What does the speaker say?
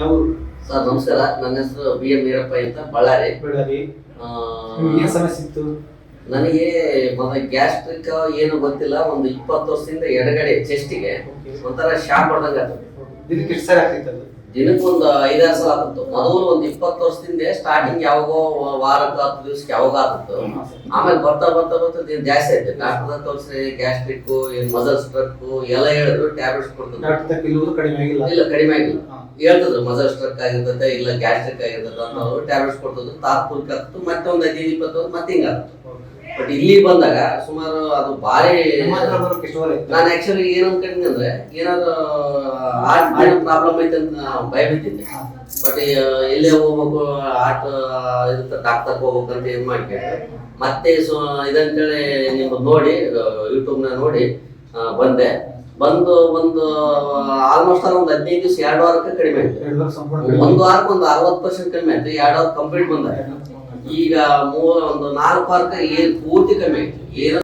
ಯಾವ ಸರ್ ನಮಸ್ಕಾರ ನನ್ನ ಹೆಸರು ಬಿ ಎಂ ವೀರಪ್ಪ ಅಂತ ಬಳ್ಳಾರಿ. ನಿಮ್ಗೆ ಏನ್ ಸಮಸ್ಯೆ ಇತ್ತು? ನನಗೆ ಮೊದಲ ಗ್ಯಾಸ್ಟ್ರಿಕ್ ಏನು ಗೊತ್ತಿಲ್ಲ ಒಂದು ಇಪ್ಪತ್ತು ವರ್ಷದಿಂದ ಎಡಗಡೆ ಚೆಸ್ಟಿಗೆ ಒಂಥರ ಶಾಕ್ ಹೊಡೆದಂಗ ದಿನಕ್ಕೆ ಎಷ್ಟು ಸರಿ ಆಗ್ತೈತೆ ಅದು? ದಿನಕ್ಕೆ ಒಂದು ಐದಾರು ಸಲ ಆಗ್ತಿತ್ತು. ಮೊದಲು ಒಂದು ಇಪ್ಪತ್ತು ವರ್ಷದಿಂದ ಸ್ಟಾರ್ಟಿಂಗ್ ಯಾವಾಗೋ ವಾರಕ್ಕೆ ಹತ್ತು ದಿವ್ಸಕ್ಕೆ ಯಾವಾಗ ಆಗ್ತಿತ್ತು. ಆಮೇಲೆ ಬರ್ತಾ ಬರ್ತಾ ಬರ್ತಾ ದಿನ ಜಾಸ್ತಿ ಆಯ್ತು. ಡಾಕ್ಟರ್ ತೋರಿಸಿ ಗ್ಯಾಸ್ಟ್ರಿಕ್ ಮಜಲ್ ಮಸಲ್ ಸ್ಟ್ರಕ್ ಎಲ್ಲ ಹೇಳಿದ್ರು ಟ್ಯಾಬ್ಲೆಟ್ಸ್ ಕೊಡ್ತಿದ್ರು. ಕಡಿಮೆ ಆಗಿಲ್ಲ. ಇಲ್ಲ ಕಡಿಮೆ ಆಗಿಲ್ಲ. ಹೇಳ್ತಿದ್ರು ಮಸಲ್ ಸ್ಟ್ರಕ್ ಆಗಿರ್ತದೆ ಇಲ್ಲ ಗ್ಯಾಸ್ಟ್ರಿಕ್ ಆಗಿರ್ತದೆ ಅಂತ ಅವರು ಟ್ಯಾಬ್ಲೆಟ್ಸ್ ಕೊಡ್ತಿದ್ರು. ತಾತ್ಪೂರ್ಕ ಮತ್ತೆ ಒಂದು ಐದು ಇಪ್ಪತ್ತು ಮತ್ತೆ ಹಿಂಗಾಗ್ತಿತ್ತು ಬಟ್ ಇಲ್ಲಿ ಬಂದಾಗ ಸುಮಾರು ಅದು ಭಾರಿ? ನಾನು ಆಕ್ಚುಲಿ ಏನ್ ಅನ್ಕೊಂಡಿದ್ದೆ ಅಂದ್ರೆ ಏನಾದ್ರು ಹಾರ್ಟ್ ಪ್ರಾಬ್ಲಮ್ ಐತೆ ಅಂತ ಭಯ ಬಿಟ್ಟಿದ್ದೆ. ಬಟ್ ಎಲ್ಲೇ ಹೋಗ್ಬೇಕು ಆಟ ಇರುತ್ತೆ ಡಾಕ್ಟರ್ ಹೋಗ್ಬೇಕು ಅಂತ ಇದು ಮಾಡ್ಕೊಂಡೆ ಮತ್ತೆ ಸೊ ಇದಂತೇಳಿ ನಿಮ್ಮ ನೋಡಿ ಯೂಟ್ಯೂಬ್ನ ನೋಡಿ ಬಂದೆ. ಬಂದು ಒಂದು ಆಲ್ಮೋಸ್ಟ್ ಒಂದು ಹದಿನೈದು ದಿವಸ ಎರಡು ವಾರಕ್ಕೆ ಕಡಿಮೆ ಆಯ್ತು. ಒಂದು ವಾರಕ್ಕೆ ಒಂದು ಅರವತ್ತು ಪರ್ಸೆಂಟ್ ಕಡಿಮೆ ಆಯ್ತು. ಎರಡು ವಾರ ಕಂಪ್ಲೀಟ್ ಬಂದ. ಈಗ ಮೂ ಒಂದು ನಾಲ್ಕು ಪಾರ್ಕ್ ಏನ್ ಪೂರ್ತಿ ಕಮ್ಮಿ ಆಯ್ತು? ಏನೋ